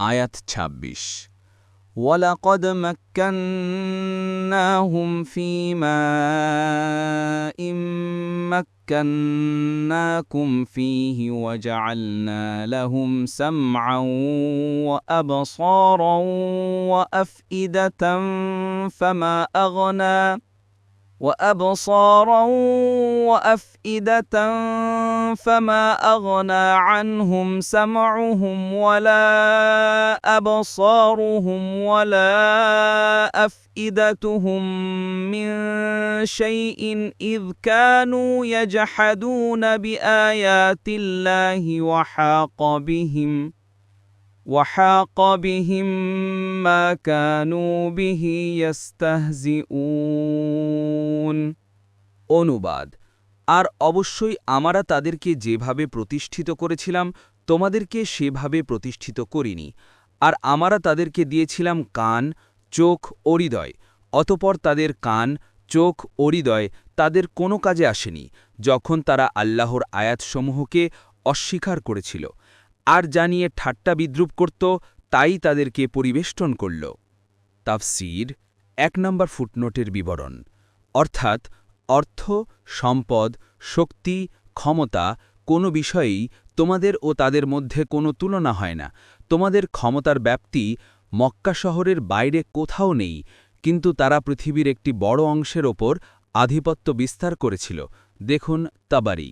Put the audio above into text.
আয়াত ২৬ ولقد مكناهم في ماء مكناكم فيه وجعلنا لهم سمعا وأبصارا وأفئدة فما أغنى وأبصارا وأفئدة فما أغنى عنهم سمعهم ولا أبصارهم ولا أفئدتهم من شيء إذ كانوا يجحدون بآيات الله وحاق بهم وحاق بهم ما كانوا به يستهزئون অনুবাদ আর অবশ্যই আমরা তাদেরকে যেভাবে প্রতিষ্ঠিত করেছিলাম তোমাদেরকে সেভাবে প্রতিষ্ঠিত করিনি আর আমরা তাদেরকে দিয়েছিলাম কান চোখ ও হৃদয় অতপর তাদের কান চোখ ও হৃদয় তাদের কোনো কাজে আসেনি যখন তারা আল্লাহর আয়াতসমূহকে অস্বীকার করেছিল আর জানিয়ে ঠাট্টা বিদ্রুপ করত, তাই তাদেরকে পরিবেষ্টন করল। তাফসির, এক নম্বর ফুটনোটের বিবরণ। অর্থাৎ, অর্থ, সম্পদ, শক্তি, ক্ষমতা কোনো বিষয়েই তোমাদের ও তাদের মধ্যে কোনো তুলনা হয় না। তোমাদের ক্ষমতার ব্যাপ্তি মক্কা শহরের বাইরে কোথাও নেই, কিন্তু তারা পৃথিবীর একটি বড় অংশের ওপর আধিপত্য বিস্তার করেছিল। দেখুন তাবারি।